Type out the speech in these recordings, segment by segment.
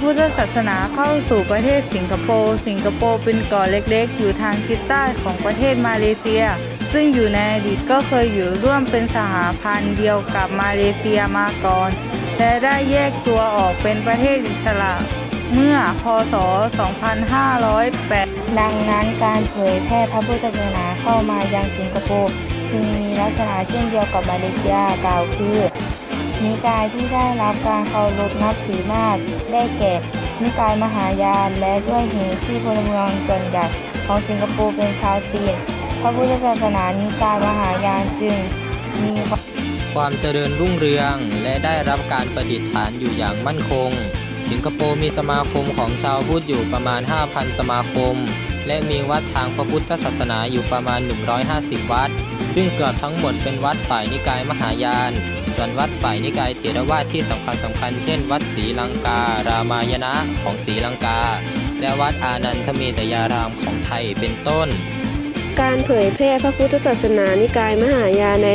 พุทธศาสนาเข้าสู่ประเทศสิงคโปร์สิงคโปร์เป็นเกาะเล็กๆ อยู่ทางทิศใต้ของประเทศมาเลเซีย ซึ่งอยู่ในอดีตก็เคยอยู่ร่วมเป็นสหพันธ์เดียวกับมาเลเซียมาก่อน และได้แยกตัวออกเป็นประเทศอิสระเมื่อ พศ 2508 ดังนั้นการเผยแพร่พระพุทธศาสนาเข้ามายังสิงคโปร์จึงมีลักษณะเช่นเดียวกับมาเลเซียกล่าวคือ นิกายที่ได้รับการเคารพนับถือมาก ได้แก่นิกายมหายานและด้วยเหตุที่พลเมืองส่วนใหญ่ของสิงคโปร์เป็นชาวจีนพระพุทธศาสนานิกายมหายานจึงมีความเจริญรุ่งเรืองและได้รับการประดิษฐานอยู่อย่างมั่นคง สิงคโปร์มีสมาคมของชาวพุทธอยู่ประมาณ 5,000 สมาคม และมีวัดทางพระพุทธศาสนาอยู่ประมาณ 150 วัด ซึ่งเกือบทั้งหมดเป็นวัดฝ่ายนิกายมหายาน ส่วนวัดฝ่ายนิกายเถรวาทที่สำคัญสำคัญเช่น วัดศรีลังการามายณะของศรีลังกา และวัดอานันทเมตยารามของไทยเป็นต้น การเผยแพร่พระพุทธศาสนานิกายมหายานใน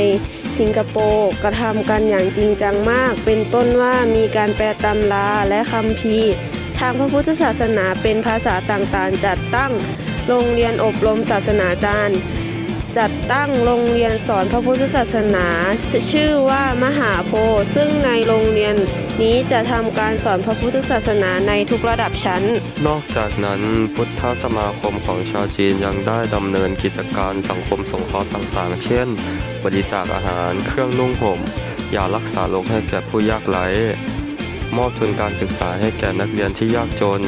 สิงคโปร์กระทำกันอย่างจริงจังมาก เป็นต้นว่ามีการแปลตำราและคัมภีทางพระพุทธศาสนาเป็นภาษาต่างๆ จัดตั้ง โรงเรียนอบรมศาสนาจารย์ จัดตั้งโรงเรียนสอนพระพุทธศาสนา ชื่อว่ามหาโพธิ์ซึ่งในโรงเรียนนี้จะทำการสอนพระพุทธศาสนาในทุกระดับชั้น นอกจากนั้นพุทธสมาคมของชาวจีนยังได้ดำเนินกิจการสังคมสงเคราะห์ต่างๆ เช่น บริจาคอาหารเครื่องนุ่งห่มยารักษาโรคให้แก่ผู้ยากไร้มอบทุนการศึกษาให้แก่นักเรียนที่ยากจน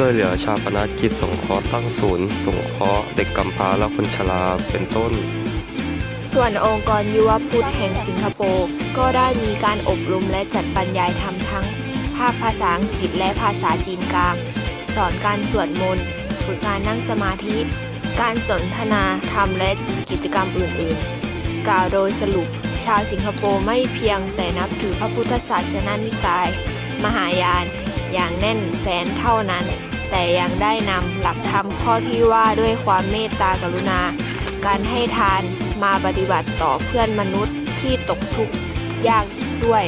ช่วยเหลือชาปนกิจสงเคราะห์ตั้งศูนย์สงเคราะห์เด็กกำพร้าและคนชราเป็นต้น ส่วนองค์กรยุวพุทธแห่งสิงคโปร์ก็ได้มีการอบรมและจัดบรรยายธรรมทั้ง ภาคภาษาอังกฤษและภาษาจีนกลาง สอนการสวดมนต์ฝึกการนั่งสมาธิ การสนทนาธรรมและกิจกรรมอื่นๆ กล่าวโดยสรุป ชาวสิงคโปร์ไม่เพียงแต่นับถือพระพุทธศาสนานิกาย มหายาน อย่างแน่นแฟนเท่านั้น แต่ยังได้นำหลักธรรมข้อที่ว่าด้วยความเมตตากรุณา การให้ทานมาปฏิบัติต่อเพื่อนมนุษย์ที่ตกทุกข์ยากด้วย